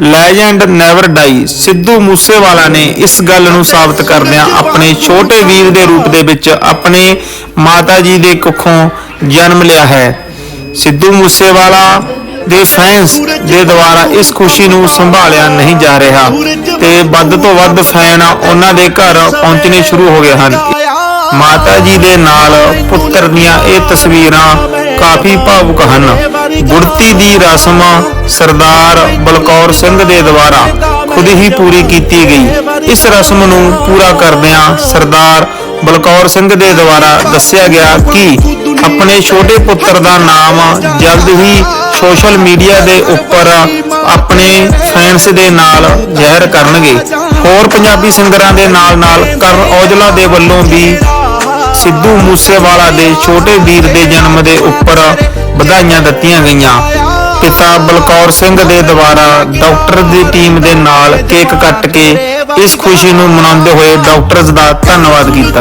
Legend never die Sidhu Moosewala ਨੇ ਇਸ ਗੱਲ ਨੂੰ ਸਾਬਤ ਕਰਦਿਆਂ ਆਪਣੇ ਛੋਟੇ ਵੀਰ ਦੇ ਰੂਪ ਦੇ ਵਿੱਚ ਆਪਣੇ ਮਾਤਾ ਜੀ ਦੇ ਕੁੱਖੋਂ ਜਨਮ ਲਿਆ ਹੈ। ਸਿੱਧੂ ਮੂਸੇਵਾਲਾ ਦੇ ਫੈਨਸ ਦੇ ਦੁਆਰਾ ਇਸ ਖੁਸ਼ੀ ਨੂੰ ਸੰਭਾਲਿਆ ਨਹੀਂ ਜਾ ਰਿਹਾ ਤੇ ਵੱਧ ਤੋਂ ਵੱਧ ਫੈਨ ਉਹਨਾਂ ਦੇ ਘਰ ਪਹੁੰਚਣੇ ਸ਼ੁਰੂ ਹੋ ਗਏ ਹਨ। ਮਾਤਾ ਜੀ ਦੇ ਨਾਲ ਪੁੱਤਰ ਦੀਆਂ ਇਹ ਤਸਵੀਰਾਂ ਕਾਫੀ ਭਾਵੁਕ ਹਨ। ਗੁੜਤੀ ਦੀ ਰਸਮ ਸਰਦਾਰ ਬਲਕੌਰ ਸਿੰਘ ਦੇ ਦੁਆਰਾ ਖੁਦ ਹੀ ਪੂਰੀ ਕੀਤੀ ਗਈ। ਇਸ ਰਸਮ ਨੂੰ ਪੂਰਾ ਕਰਦਿਆਂ ਸਰਦਾਰ ਬਲਕੌਰ ਸਿੰਘ ਦੇ ਦੁਆਰਾ ਦੱਸਿਆ ਗਿਆ ਕਿ ਆਪਣੇ ਛੋਟੇ ਪੁੱਤਰ ਦਾ ਨਾਮ ਜਲਦ ਹੀ ਸੋਸ਼ਲ ਮੀਡੀਆ ਦੇ ਉੱਪਰ ਆਪਣੇ ਫੈਨਸ ਦੇ ਨਾਲ ਜ਼ਾਹਿਰ ਕਰਨਗੇ। ਹੋਰ ਪੰਜਾਬੀ ਸਿੰਗਰਾਂ ਦੇ ਨਾਲ ਨਾਲ ਕਰਨ ਔਜਲਾ ਦੇ ਵੱਲੋਂ ਵੀ ਸਿੱਧੂ ਮੂਸੇਵਾਲਾ ਦੇ ਛੋਟੇ ਵੀਰ ਦੇ ਜਨਮ ਦੇ ਉੱਪਰ ਵਧਾਈਆਂ ਦਿੱਤੀਆਂ ਗਈਆਂ। ਪਿਤਾ ਬਲਕੌਰ ਸਿੰਘ ਦੇ ਦੁਆਰਾ ਡਾਕਟਰ ਦੀ ਟੀਮ ਦੇ ਨਾਲ ਕੇਕ ਕੱਟ ਕੇ ਇਸ ਖੁਸ਼ੀ ਨੂੰ ਮਨਾਉਂਦੇ ਹੋਏ ਡਾਕਟਰਜ਼ ਦਾ ਧੰਨਵਾਦ ਕੀਤਾ।